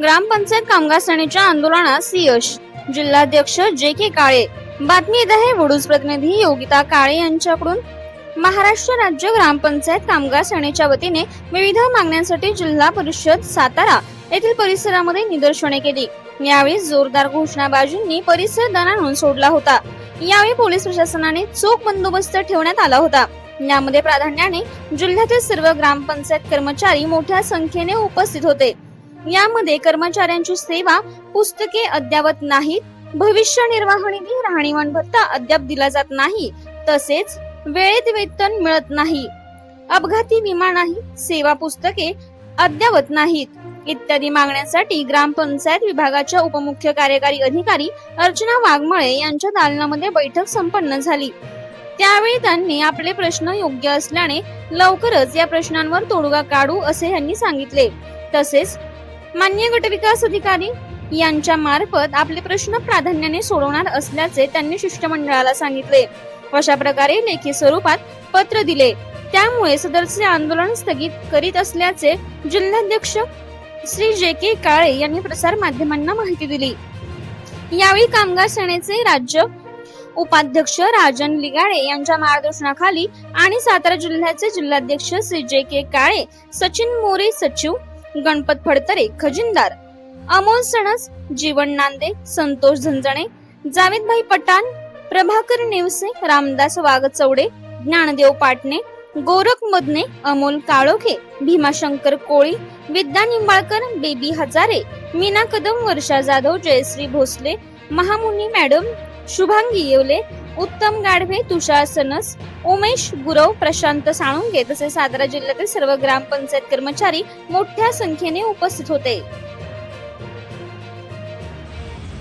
ग्रामपंचायत कामगार सेनेच्या आंदोलनास यश. जिल्हाध्यक्ष जे के काळे बातमी दहे वडूज प्रतिनिधी योगिता काळे यांच्याकडून. महाराष्ट्र राज्य ग्रामपंचायत कामगार सेनेच्या वतीने विविध मागण्यांसाठी जिल्हा परिषद सातारा येथील परिसरामध्ये निदर्शने केली. यावेळी जोरदार घोषणाबाजींनी परिसर दणाणून सोडला होता. यावेळी पोलीस प्रशासनाने चोख बंदोबस्त ठेवण्यात आला होता. यामध्ये प्राधान्याने जिल्ह्यातील सर्व ग्रामपंचायत कर्मचारी मोठ्या संख्येने उपस्थित होते. यामध्ये कर्मचाऱ्यांची सेवा पुस्तके अद्यावत नाहीत भविष्य निर्वाह निधी राहणीमान भत्ता अद्याप दिला जात नाही तसेच वेळेत वेतन मिळत नाही. अपघाती विमा नाही सेवा पुस्तके अद्यावत नाहीत. इत्यादी मागण्यांसाठी ग्रामपंचायत विभागाच्या उपमुख्य कार्यकारी अधिकारी अर्चना वाघमळे यांच्या दालनामध्ये बैठक संपन्न झाली. त्यावेळी त्यांनी आपले प्रश्न योग्य असल्याने लवकरच या प्रश्नांवर तोडगा काढू असे यांनी सांगितले. तसेच मान्य गटविकास अधिकारी यांच्या मार्फत आपले प्रश्न प्राधान्याने सोडवणार असल्याचे त्यांनी शिष्टमंडळाला सांगितले. अशा प्रकारे लेखी स्वरूपात पत्र दिले. त्यामुळे सदरचे आंदोलन स्थगित करीत असल्याचे जिल्हाध्यक्ष श्री जे के काळे यांनी प्रसार माध्यमांना माहिती दिली. यावेळी कामगार सेनेचे राज्य उपाध्यक्ष राजन लिगाडे यांच्या मार्गदर्शनाखाली आणि सातारा जिल्ह्याचे जिल्हाध्यक्ष श्री जे के काळे सचिन मोरे सचिव गणपत फडतरे खजिनदार. अमोल सणस जीवन नांदे संतोष झंजणे जावेदभाई पठाण प्रभाकर नेवसे रामदास वाघचौडे ज्ञानदेव पाटणे गोरख मदने अमोल काळोखे भीमाशंकर कोळी विद्या निंबाळकर बेबी हजारे मीना कदम वर्षा जाधव जयश्री भोसले महामुनी मॅडम शुभांगी येवले उत्तम गाढवे तुषार सनस उमेश गुरव प्रशांत साळुंगे तसेच सातारा जिल्ह्यातील सर्व ग्रामपंचायत कर्मचारी मोठ्या संख्येने उपस्थित होते.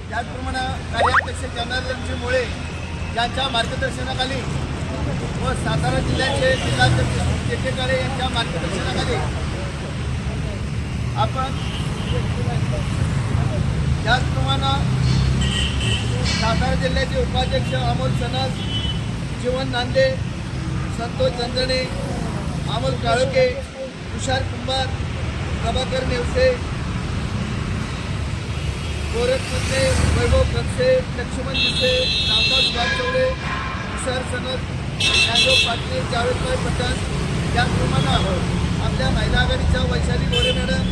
त्याचप्रमाणे कार्याध्यक्ष यांच्या मार्गदर्शनाखाली व सातारा जिल्ह्याचे जिल्हाध्यक्ष के काळे यांच्या मार्गदर्शनाखाली आपण त्याचप्रमाणे सातारा जिल्ह्याचे उपाध्यक्ष अमोल सनास जीवन नांदे संतोष चंदणे अमोल काळोके तुषार कुंभार प्रभाकर नेवसे गोरखमध्ये वैभव खडसे लक्ष्मण दिसे रामदास वागचौडे तुषार सनत यादव पाटील जावेदभाई पठाण त्याचप्रमाणे आपल्या महिला आघाडीच्या Vaishali Gore madam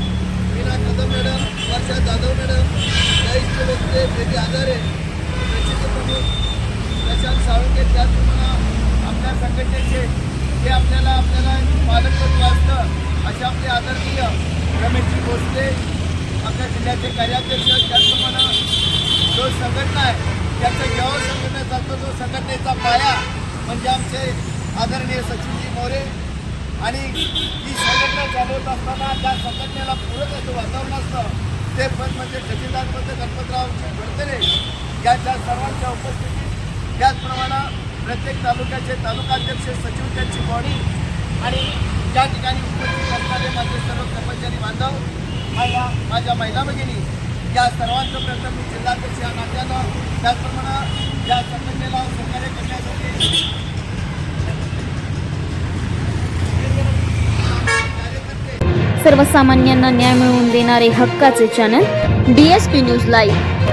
Meena Kadam madam Varsha Jadhav madam Jayashree Vakte Baby Ajare प्रसिद्ध प्रशांत साळुंके त्याचप्रमाणे आपल्या संघटनेचे जे आपल्याला आपल्याला पालकत्व असतं असे आपले आदरणीय रमेशजी भोसले आपल्या जिल्ह्याचे कार्याध्यक्ष त्याचप्रमाणे जो संघटना आहे त्याचा जेव्हा संघटना चालतो तो संघटनेचा पाया म्हणजे आमचे आदरणीय सचिनजी मोरे. आणि ही संघटना चालवत असताना त्या संघटनेला पूरक असं वातावरण असतं. ते पण म्हणजे तहसीलदारमध्ये गणपतरावजी यांच्या सर्वांच्या उपस्थितीत त्याचप्रमाणे प्रत्येक तालुक्याचे तालुकाध्यक्ष सचिव त्यांची बॉडी आणि त्या ठिकाणी उपस्थित असणारे माझे सर्व कर्मचारी बांधव माझ्या माझ्या महिला भगिनी या सर्वांचं प्रथम मी जिल्हाध्यक्ष या नात्यानं त्याचप्रमाणे या संघटनेला सहकार्य करण्यासाठी सर्वसामान्यांना न्याय मिळवून देणारे हक्काचे चॅनल डीएसपी न्यूज लाईव्ह